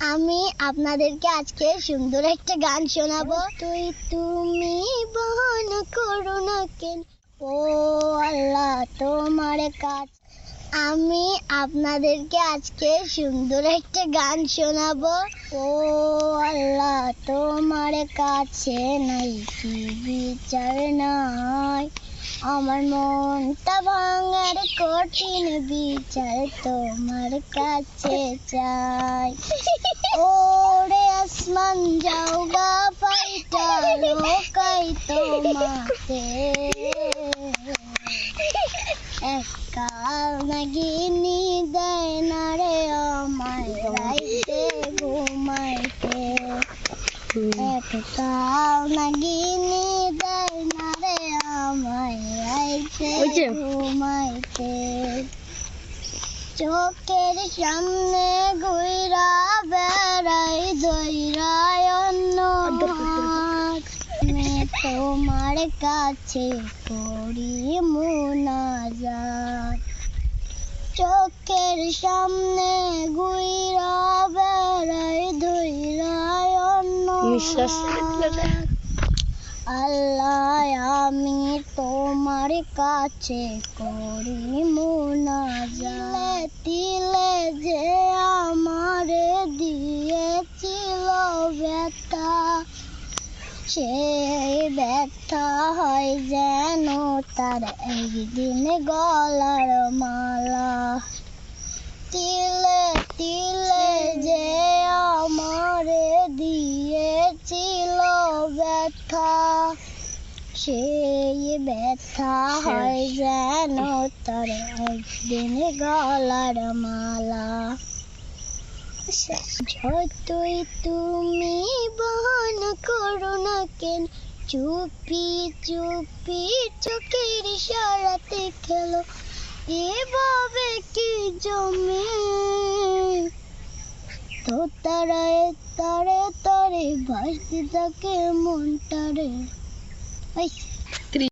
আমি আপনাদেরকে আজকে সুন্দর একটা গান শোনাবো। তুই তুমি বহন করো না কেন? ও আল্লাহ, তোমার কাজ। আমি আপনাদেরকে আজকে সুন্দর একটা গান শোনাবো। ও আল্লাহ, তোমার কাছে নাই কি বিচার নাই। আমার মনটা ভাঙার কঠিন বিচার তোমার কাছে চাই। ওরে আসমান, যাও গা পাইটা লোকাই তোমাকে। একাল নাগিনি দেয় না রে, আমায় রাইতে ঘুমাইতে। একটাও নাগিনি ঘুমাইতে চোখের সামনে ঘুরা বেড়াই দইরায় অন্য তোমার কাছে করি মুনাজাত চোখের সামনে ঘুইরা বেড়াই ধুইরায় অন্য নিঃশ্বাস। আল্লাহ, আমি তোমার কাছে করি মুনাজাত। তিলে যে আমারে দিয়েছিল ব্যথা, সেই ব্যথা হয় যেন তার একদিন গলার মালা। তিলে তিলে যে আমারে দিয়েছিল ব্যথা সেই ব্যথা হয় যেন তার একদিন গলার মালা। যতই তুমি বহন করো না কেন? চুপি চুপি চোখের সারাতে খেলো। এভাবে কি জমে? তো তারায় তারে তারে ভাসতে থাকে মনটারে। Ay.